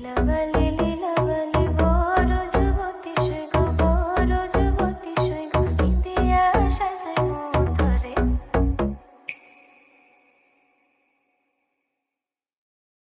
love a.